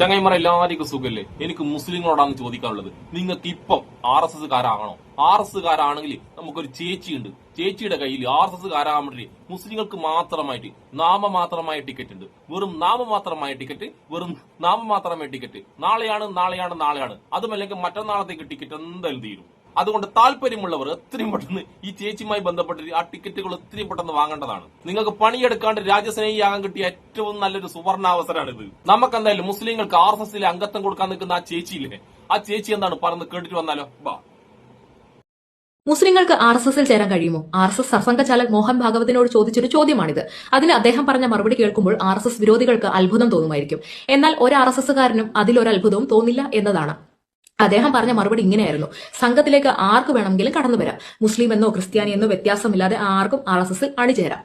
ചങ്ങൈമാരെ എല്ലാവർക്കും സുഖല്ലേ? എനിക്ക് മുസ്ലിങ്ങളോടാണ് ചോദിക്കാനുള്ളത്. നിങ്ങൾക്ക് ഇപ്പം ആർ എസ് എസ് കാരാകണോ ആർ എസ് കാരാണെങ്കിൽ നമുക്കൊരു ചേച്ചിയുണ്ട്. ചേച്ചിയുടെ കയ്യിൽ ആർ എസ് എസ് വേണ്ടി മുസ്ലിങ്ങൾക്ക് മാത്രമായിട്ട് നാമമാത്രമായ ടിക്കറ്റ് ഉണ്ട് വെറും നാമമാത്രമായ ടിക്കറ്റ് വെറും നാമമാത്രമായ ടിക്കറ്റ്. നാളെയാണ് നാളെയാണ് നാളെയാണ്. അതുമല്ലെങ്കിൽ മറ്റന്നാളത്തേക്ക് ടിക്കറ്റ് എന്തായാലും തീരും. അതുകൊണ്ട് താല്പര്യമുള്ളവർ എത്രയും പെട്ടെന്ന് ഈ ചേച്ചിയുമായി ബന്ധപ്പെട്ട് ആ ടിക്കറ്റുകൾ എത്രയും പെട്ടെന്ന് വാങ്ങേണ്ടതാണ്. നിങ്ങൾക്ക് പണിയെടുക്കാണ്ട് രാജ്യസ്നേഹിയാകാൻ കിട്ടിയ ഏറ്റവും നല്ലൊരു സുവർണാവസരമാണിത്. നമുക്ക് എന്തായാലും മുസ്ലിങ്ങൾക്ക് ആർ എസ് എസിലെ അംഗത്വം കൊടുക്കാൻ നിൽക്കുന്ന ആ ചേച്ചിയില്ലേ? ആ ചേച്ചി എന്താണ് പറഞ്ഞ് കേട്ടിട്ട് വന്നാലോ? ബാ മുസ്ലിങ്ങൾക്ക് ആർ എസ് എസിൽ ചേരാൻ കഴിയുമോ? R S S Sarsanghchalak Mohan ഭാഗവതിനോട് ചോദിച്ചൊരു ചോദ്യമാണിത്. അതിന് അദ്ദേഹം പറഞ്ഞ മറുപടി കേൾക്കുമ്പോൾ ആർ എസ് എസ് വിരോധികൾക്ക് അത്ഭുതം തോന്നുമായിരിക്കും. എന്നാൽ ഒരു ആർ എസ് എസ്സുകാരനും അതിലൊരത്ഭുതവും തോന്നില്ല എന്നതാണ്. അദ്ദേഹം പറഞ്ഞ മറുപടി ഇങ്ങനെയായിരുന്നു. സംഘത്തിലേക്ക് ആർക്ക് വേണമെങ്കിലും കടന്നു വരാം. മുസ്ലിം എന്നോ ക്രിസ്ത്യാനി എന്നോ വ്യത്യാസമില്ലാതെ ആർക്കും ആർ എസ് എസിൽ അണിചേരാം.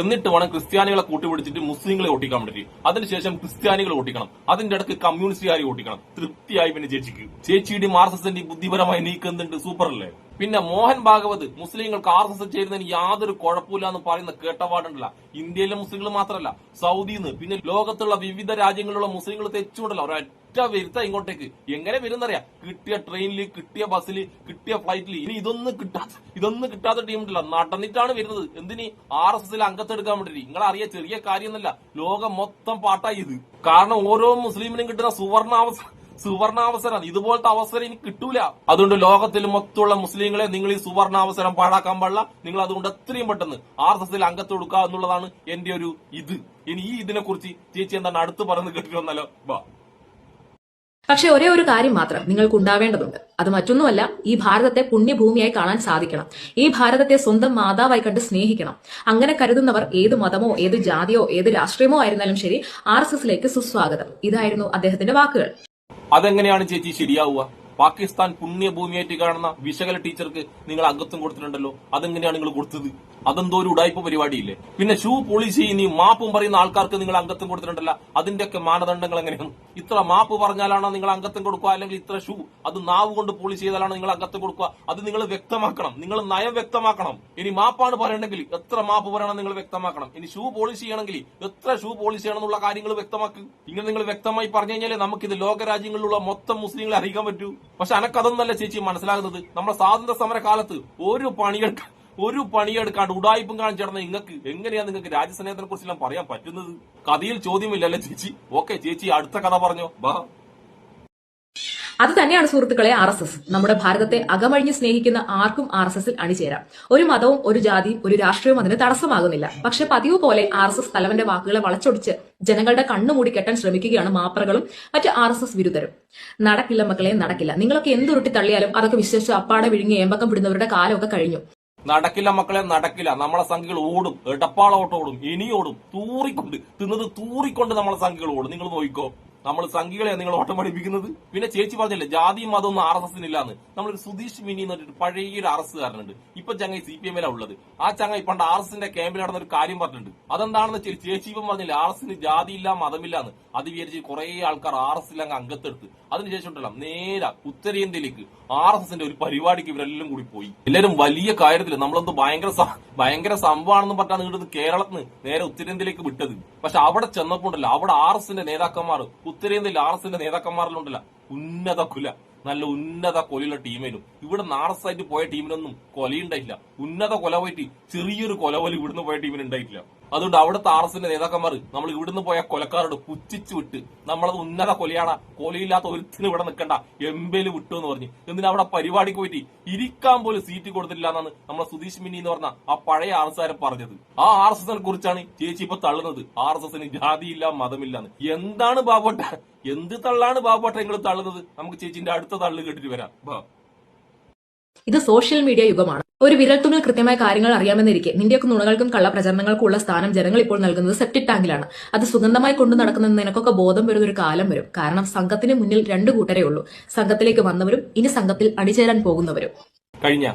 എന്നിട്ട് വേണം ക്രിസ്ത്യാനികളെ കൂട്ടിപിടിച്ചിട്ട് മുസ്ലിങ്ങളെ ഓട്ടിക്കാൻ വേണ്ടി അതിനുശേഷം ക്രിസ്ത്യാനികളെ ഓട്ടിക്കണം. അതിന്റെ ഇടയ്ക്ക് കമ്മ്യൂണിസ്റ്റുകാരെ ഓട്ടിക്കണം. തൃപ്തിയായി പിന്നെ ചേച്ചിക്ക് ചേച്ചിയുടെയും ആർ എസ് എസിന്റെ ബുദ്ധിപരമായി നീക്കുന്നുണ്ട് സൂപ്പർ അല്ലേ പിന്നെ മോഹൻ ഭാഗവത് മുസ്ലിങ്ങൾക്ക് ആർ എസ് എസ് ചേരുന്നതിന് യാതൊരു കുഴപ്പമില്ല എന്ന് പറയുന്ന കേട്ടപാടുണ്ടല്ല. ഇന്ത്യയിലെ മുസ്ലിങ്ങൾ മാത്രമല്ല സൗദിന്ന് പിന്നെ ലോകത്തുള്ള വിവിധ രാജ്യങ്ങളിലുള്ള മുസ്ലിങ്ങൾ തെച്ചുകൊണ്ടല്ല. ഒരൊറ്റ വരുത്ത ഇങ്ങോട്ടേക്ക്. എങ്ങനെ വരുന്നറിയാം കിട്ടിയ ട്രെയിനിൽ കിട്ടിയ ബസ്സിൽ കിട്ടിയ ഫ്ലൈറ്റിൽ ഇനി ഇതൊന്നും കിട്ടാത്ത ഇതൊന്നും കിട്ടാത്ത ടീം ഉണ്ടല്ല. നടന്നിട്ടാണ് വരുന്നത്. എന്തിനി ആർ എസ് എസിൽ അംഗത്തെടുക്കാൻ വേണ്ടി നിങ്ങളെ അറിയ ചെറിയ കാര്യമൊന്നുമല്ല. ലോകം മൊത്തം പാട്ടായി ഇത്. കാരണം ഓരോ മുസ്ലിമിനും കിട്ടുന്ന സുവർണാവസരം സുവർണാവസരം ഇതുപോലത്തെ അവസരം ഇനി കിട്ടൂല. അതുകൊണ്ട് ലോകത്തിൽ മൊത്തമുള്ള മുസ്ലിങ്ങളെ നിങ്ങൾ ഈ സുവർണാവസരം പാഴാക്കാൻ പാടില്ല. നിങ്ങൾ അതുകൊണ്ട് എത്രയും പെട്ടെന്ന് ആർ എസ് എസിൽ അംഗത്തെടുക്കുക എന്നുള്ളതാണ് എന്റെ ഒരു ഇത്. ഇനി ഈ ഇതിനെ കുറിച്ച് ചേച്ചി എന്താണ് അടുത്ത് പറയുന്നത് കേട്ടിട്ട് ബാ. പക്ഷെ ഒരേ ഒരു കാര്യം മാത്രം നിങ്ങൾക്ക് ഉണ്ടാവേണ്ടതുണ്ട് അത് മറ്റൊന്നുമല്ല ഈ ഭാരതത്തെ പുണ്യഭൂമിയായി കാണാൻ സാധിക്കണം. ഈ ഭാരതത്തെ സ്വന്തം മാതാവായി കണ്ട് സ്നേഹിക്കണം. അങ്ങനെ കരുതുന്നവർ ഏത് മതമോ ഏത് ജാതിയോ ഏത് രാഷ്ട്രീയമോ ആയിരുന്നാലും ശരി ആർ എസ് എസിലേക്ക് സുസ്വാഗതം. ഇതായിരുന്നു അദ്ദേഹത്തിന്റെ വാക്കുകൾ. അതെങ്ങനെയാണ് ചേച്ചി ശരിയാവുക? പാകിസ്ഥാൻ പുണ്യഭൂമിയായിട്ട് കാണുന്ന വിശകല ടീച്ചർക്ക് നിങ്ങൾ അംഗത്വം കൊടുത്തിട്ടുണ്ടല്ലോ. അതെങ്ങനെയാണ് നിങ്ങൾ കൊടുത്തത്? അതെന്തോ ഒരു ഉടായ്പ പരിപാടിയില്ലേ? പിന്നെ ഷൂ പോളിസി ഇനി മാപ്പും പറയുന്ന ആൾക്കാർക്ക് നിങ്ങൾ അംഗത്വം കൊടുത്തിട്ടുണ്ടല്ലോ. അതിന്റെയൊക്കെ മാനദണ്ഡങ്ങൾ എങ്ങനെയാണ്? ഇത്ര മാപ്പ് പറഞ്ഞാലാണോ നിങ്ങൾ അംഗത്വം കൊടുക്കുക? അല്ലെങ്കിൽ ഇത്ര ഷൂ അത് നാവ് കൊണ്ട് പോളിഷ് ചെയ്താലാണോ നിങ്ങൾ അംഗത്വം കൊടുക്കുക? അത് നിങ്ങൾ വ്യക്തമാക്കണം. നിങ്ങൾ നയം വ്യക്തമാക്കണം. ഇനി മാപ്പാണ് പറയണമെങ്കിൽ എത്ര മാപ്പ് പറയണം നിങ്ങൾ വ്യക്തമാക്കണം. ഇനി ഷൂ പോളിഷ് ചെയ്യണമെങ്കിൽ എത്ര ഷൂ പോളിഷ് ചെയ്യണം എന്നുള്ള കാര്യങ്ങൾ വ്യക്തമാക്കി. ഇങ്ങനെ നിങ്ങൾ വ്യക്തമായി പറഞ്ഞു കഴിഞ്ഞാൽ നമുക്കിത് ലോകരാജ്യങ്ങളിലുള്ള മൊത്തം മുസ്ലിങ്ങളെ അറിയിക്കാൻ പറ്റൂ. പക്ഷെ അനക്കതൊന്നല്ല ചേച്ചി മനസ്സിലാകുന്നത്. നമ്മുടെ സ്വാതന്ത്ര്യ സമര കാലത്ത് ഒരു പണിയെടുക്കാൻ ഒരു പണിയെടുക്കാണ്ട് ഉടായ്പും ചേർന്ന നിങ്ങൾക്ക് എങ്ങനെയാ നിങ്ങൾക്ക് രാജ്യസ്നേഹത്തിനെ കുറിച്ചെല്ലാം പറയാൻ പറ്റുന്നത്? കഥയിൽ ചോദ്യമില്ലല്ലേ ചേച്ചി? ഓക്കെ ചേച്ചി അടുത്ത കഥ പറഞ്ഞോ. ബാ. അത് തന്നെയാണ് സുഹൃത്തുക്കളെ ആർ എസ് എസ്. നമ്മുടെ ഭാരതത്തെ അകമഴിഞ്ഞ് സ്നേഹിക്കുന്ന ആർക്കും ആർ എസ് എസിൽ അണിചേരാം. ഒരു മതവും ഒരു ജാതിയും ഒരു രാഷ്ട്രീയവും അതിന് തടസ്സമാകുന്നില്ല. പക്ഷെ പതിവ് പോലെ ആർ എസ് എസ് തലവന്റെ വാക്കുകളെ വളച്ചൊടിച്ച് ജനങ്ങളുടെ കണ്ണുമൂടി കെട്ടാൻ ശ്രമിക്കുകയാണ് മാപ്രകളും മറ്റ് ആർ എസ് എസ് വിരുദ്ധരും. നടക്കില്ല മക്കളെ നടക്കില്ല. നിങ്ങളൊക്കെ എന്തുരുട്ടി തള്ളിയാലും അതൊക്കെ വിശ്വസിച്ച് അപ്പാടെ വിഴുങ്ങി ഏമ്പക്കം വിടുന്നവരുടെ കാലമൊക്കെ കഴിഞ്ഞു. നടക്കില്ല മക്കളെ നടക്കില്ല. നമ്മളെ സംഖ്യകൾ ഓടും. എടപ്പാളോട്ടോടും ഇനിയോടും തൂറിക്കൊണ്ട്. തിന്നത് തൂറിക്കൊണ്ട് നമ്മളെ സംഖ്യകൾ ഓടും. നിങ്ങൾ നോക്കിക്കോ. നമ്മൾ സംഘികളെ നിങ്ങൾ ഓട്ടം പഠിപ്പിക്കുന്നത്? പിന്നെ ചേച്ചി പറഞ്ഞില്ലേ ജാതിയും മതമൊന്നും ആർ എസ് എസിനില്ലാന്ന്. നമ്മളൊരു സുധീഷ് മിനി എന്ന് പറഞ്ഞിട്ട് പഴയൊരു ആർ എസ് കാരനുണ്ട് ഇപ്പൊ ചങ്ങായി സി പി എമ്മിലാണ് ഉള്ളത്. ആ ചങ്ങായി പണ്ട് ആർ എസിന്റെ ക്യാമ്പിൽ നടന്ന ഒരു കാര്യം പറഞ്ഞിട്ടുണ്ട്. അതെന്താണെന്ന് ചേച്ചി ഇപ്പം പറഞ്ഞില്ലേ ആർ എസിന് ജാതിയില്ല മതമില്ലാന്ന്. അത് വിചാരിച്ച് കുറെ ആൾക്കാർ ആർ എസ് അങ്ങ് അംഗത്തെടുത്ത്. അതിനുശേഷം ഉണ്ടല്ലോ നേരെ ഉത്തരേന്ത്യയിലേക്ക് ആർ എസ് എസിന്റെ ഒരു പരിപാടിക്ക് ഇവരെല്ലാം കൂടി പോയി. എല്ലാവരും വലിയ കാര്യത്തിൽ നമ്മളൊന്ന് ഭയങ്കര ഭയങ്കര സംഭവമാണെന്ന് പറഞ്ഞാണ് ഇങ്ങോട്ട് കേരളത്തിന് നേരെ ഉത്തരേന്ത്യയിലേക്ക് വിട്ടത്. പക്ഷെ അവിടെ ചെന്നപ്പോണ്ടല്ലോ അവിടെ ആർ എസിന്റെ നേതാക്കന്മാർ ഉത്തരേന്ത്യയിൽ ആർ എസിന്റെ നേതാക്കന്മാരിലുണ്ടല്ലോ. ഉന്നത കുല. നല്ല ഉന്നത കൊലയുള്ള ടീമിനും ഇവിടെ നാർസായിട്ട് പോയ ടീമിനൊന്നും കൊലയുണ്ടായില്ല ഉന്നത കൊല പോയിട്ട് ചെറിയൊരു കൊല പോലും ഇവിടുന്ന് പോയ ടീമിന് ഉണ്ടായിട്ടില്ല. അതുകൊണ്ട് അവിടുത്തെ ആർ എസിന്റെ നേതാക്കന്മാർ നമ്മൾ ഇവിടുന്ന് പോയ കൊലക്കാരോട് പുച്ഛിച്ചു വിട്ട് നമ്മളത് ഉന്നത കൊലയാണ്. കൊലയില്ലാത്ത ഒരുത്തിന് ഇവിടെ നിൽക്കണ്ട. എംബേൽ വിട്ടു എന്ന് പറഞ്ഞ്. എന്തിനാ അവിടെ പരിപാടിക്ക് പോയിട്ട് ഇരിക്കാൻ പോലും സീറ്റ് കൊടുത്തില്ല എന്നാണ് നമ്മളെ സുധീഷ് മിനി എന്ന് പറഞ്ഞ ആ പഴയ ആർ എസ് ആരെ പറഞ്ഞത്. ആ ആർ എസ് എസിനെ കുറിച്ചാണ് ചേച്ചി ഇപ്പൊ തള്ളുന്നത്. ആർ എസ് എസിന് ജാതിയില്ല മതമില്ല എന്ന്. എന്താണ് ബാബോട്ട? എന്ത് തള്ളാണ് ബാബോട്ട നിങ്ങൾ തള്ളുന്നത്? നമുക്ക് ചേച്ചിന്റെ അടുത്ത തള്ളു കേട്ടിട്ട് വരാം. ഇത് സോഷ്യൽ മീഡിയ യുഗമാണ്. ഒരു വിരൽത്തുണിൽ കൃത്യമായ കാര്യങ്ങൾ അറിയാമെന്നിരിക്കെ നിന്റെയൊക്കെ നുണകൾക്കും കള്ളപ്രചരണങ്ങൾക്കും ഉള്ള സ്ഥാനം ജനങ്ങൾ ഇപ്പോൾ നൽകുന്നത് സെപ്റ്റിക് ടാങ്കിലാണ് അത് സുഗന്ധമായി കൊണ്ടു നടക്കുന്ന നിനക്കൊക്കെ ബോധം വരുന്ന ഒരു കാലം വരും. കാരണം സംഘത്തിന് മുന്നിൽ രണ്ടു കൂട്ടരേ ഉള്ളൂ. സംഘത്തിലേക്ക് വന്നവരും ഇനി സംഘത്തിൽ അടിചേരാൻ പോകുന്നവരും. കഴിഞ്ഞ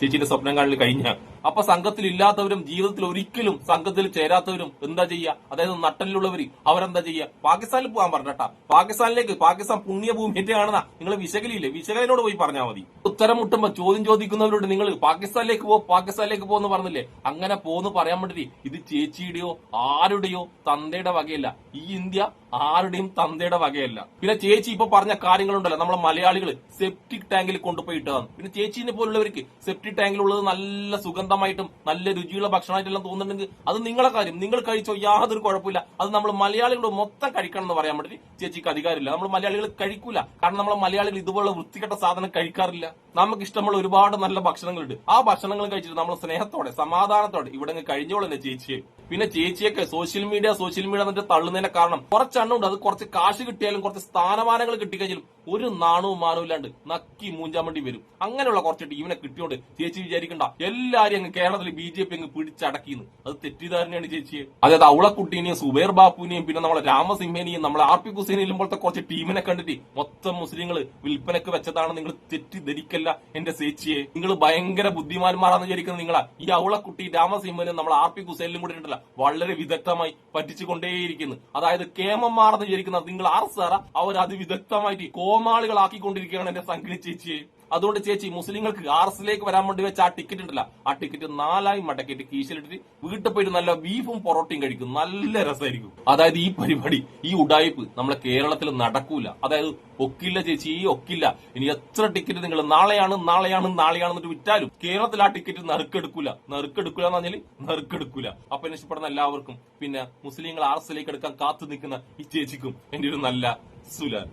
ചേച്ചിന്റെ സ്വപ്നം കാണൽ കഴിഞ്ഞ അപ്പൊ സംഘത്തിൽ ഇല്ലാത്തവരും ജീവിതത്തിൽ ഒരിക്കലും സംഘത്തിൽ ചേരാത്തവരും എന്താ ചെയ്യുക? അതായത് നട്ടലിലുള്ളവർ അവരെന്താ ചെയ്യുക? പാകിസ്ഥാനിൽ പോകാൻ പറഞ്ഞട്ടാ. പാകിസ്ഥാനിലേക്ക് പാകിസ്ഥാൻ പുണ്യഭൂമിന്റെ ആണെന്നാ നിങ്ങൾ വിശകലിയില്ലേ? വിശകലിനോട് പോയി പറഞ്ഞാൽ മതി. ഉത്തരം മുട്ടുമ്പോ ചോദ്യം ചോദിക്കുന്നവരോട് നിങ്ങൾ പാകിസ്ഥാനിലേക്ക് പോ പാകിസ്ഥാനിലേക്ക് പോകുന്ന പറഞ്ഞില്ലേ? അങ്ങനെ പോന്ന് പറയാൻ വേണ്ടി ഇത് ചേച്ചിയുടെയോ ആരുടെയോ തന്തയുടെ വകയല്ല. ഈ ഇന്ത്യ ആരുടെയും തന്തയുടെ വകയല്ല. പിന്നെ ചേച്ചി ഇപ്പൊ പറഞ്ഞ കാര്യങ്ങളുണ്ടല്ലോ. നമ്മളെ മലയാളികൾ സെപ്റ്റിക് ടാങ്കിൽ കൊണ്ടുപോയി ഇട്ടതാണ്. പിന്നെ ചേച്ചിനെ പോലുള്ളവർക്ക് സെപ്റ്റിക് ടാങ്കിലുള്ളത് നല്ല സുഗന്ധമായിട്ടും നല്ല രുചിയുള്ള ഭക്ഷണമായിട്ടെല്ലാം തോന്നുന്നുണ്ടെങ്കിൽ അത് നിങ്ങളെ കാര്യം. നിങ്ങൾ കഴിച്ചോ യാതൊരു കുഴപ്പമില്ല. അത് നമ്മൾ മലയാളികളോട് മൊത്തം കഴിക്കണം എന്ന് പറയാൻ വേണ്ടി ചേച്ചിക്ക് അധികാരമില്ല. നമ്മൾ മലയാളികൾ കഴിക്കൂല. കാരണം നമ്മൾ മലയാളികൾ ഇതുപോലുള്ള വൃത്തികെട്ട സാധനം കഴിക്കാറില്ല. നമുക്ക് ഇഷ്ടമുള്ള ഒരുപാട് നല്ല ഭക്ഷണങ്ങളുണ്ട്. ആ ഭക്ഷണങ്ങൾ കഴിച്ചിട്ട് നമ്മൾ സ്നേഹത്തോടെ സമാധാനത്തോടെ ഇവിടെ അങ്ങ് കഴിഞ്ഞോളെ ചേച്ചിയെ. പിന്നെ ചേച്ചിയൊക്കെ സോഷ്യൽ മീഡിയ സോഷ്യൽ മീഡിയ എന്നിട്ട് തള്ളുന്നതിന്റെ കാരണം കുറച്ചെണ്ണം ഉണ്ട്. അത് കുറച്ച് കാശ് കിട്ടിയാലും കുറച്ച് സ്ഥാനമാനങ്ങൾ കിട്ടിക്കഴിഞ്ഞാലും ഒരു നാണവും മാനവും ഇല്ലാണ്ട് നക്കി മൂഞ്ചാൻ വരും. അങ്ങനെയുള്ള കുറച്ച് ടീമിനെ കിട്ടിയോണ്ട് ചേച്ചി വിചാരിക്കണ്ട. എല്ലാരും അങ്ങ് കേരളത്തിൽ ബി ജെ പി അങ്ങ് പിടിച്ചടക്കിന്ന്. അത് തെറ്റിദ്ധാരണയാണ് ചേച്ചി. അതായത് അവളക്കുട്ടീനെയും സുബൈർ ബാപ്പുവിനെയും പിന്നെ നമ്മളെ രാമസിംഹനെയും നമ്മളെ ആർ പി ഹുസൈനെയും പോലത്തെ കുറച്ച് ടീമിനെ കണ്ടിട്ട് മൊത്തം മുസ്ലിങ്ങൾ വിൽപ്പനക്ക് വെച്ചതാണ് നിങ്ങൾ തെറ്റിദ്ധരിക്കല്ല എന്റെ ചേച്ചിയെ. നിങ്ങൾ ഭയങ്കര ബുദ്ധിമാന്മാരാണെന്ന് വിചാരിക്കുന്നത് നിങ്ങളാ. ഈ അവളക്കുട്ടി രാമസിംഹനും നമ്മളെ ആർ പി ഹുസൈനിലും കൂടി ഉണ്ടല്ല വളരെ വിദഗ്ധമായി പറ്റിച്ചുകൊണ്ടേയിരിക്കുന്നു. അതായത് കേമന്മാരെന്ന് വിചാരിക്കുന്നത് നിങ്ങൾ ആർ സാറ അവർ അത് വിദഗ്ധമായിട്ട് കോമാളികളാക്കിക്കൊണ്ടിരിക്കുകയാണ് എന്റെ സംഘിണി ചേച്ചിയെ. അതുകൊണ്ട് ചേച്ചി മുസ്ലിങ്ങൾക്ക് ആർ എസിലേക്ക് വരാൻ വേണ്ടി വെച്ച ആ ടിക്കറ്റ് ഉണ്ടല്ല. ആ ടിക്കറ്റ് നാലായി മടക്കിയിട്ട് കീശയിലിട്ട് വീട്ടിൽ പോയിട്ട് നല്ല ബീഫും പൊറോട്ടയും കഴിക്കും. നല്ല രസമായിരിക്കും അതായത് ഈ പരിപാടി ഈ ഉടായ്പ് നമ്മളെ കേരളത്തിൽ നടക്കൂല. അതായത് ഒക്കില്ല ചേച്ചി ഈ ഒക്കില്ല. ഇനി എത്ര ടിക്കറ്റ് നിങ്ങൾ നാളെയാണ് നാളെയാണ് നാളെയാണ് എന്നിട്ട് വിറ്റാലും കേരളത്തിൽ ആ ടിക്കറ്റ് നറുക്കെടുക്കൂല. നറുക്കെടുക്കൂല എന്ന് പറഞ്ഞാൽ നറുക്കെടുക്കൂല. അപ്പൊ എന്നെ ഇഷ്ടപ്പെടുന്ന എല്ലാവർക്കും പിന്നെ മുസ്ലിങ്ങൾ ആർ എസിലേക്ക് എടുക്കാൻ കാത്തു നിൽക്കുന്ന ഈ ചേച്ചിക്കും എന്റെ ഒരു നല്ല സുലാൻ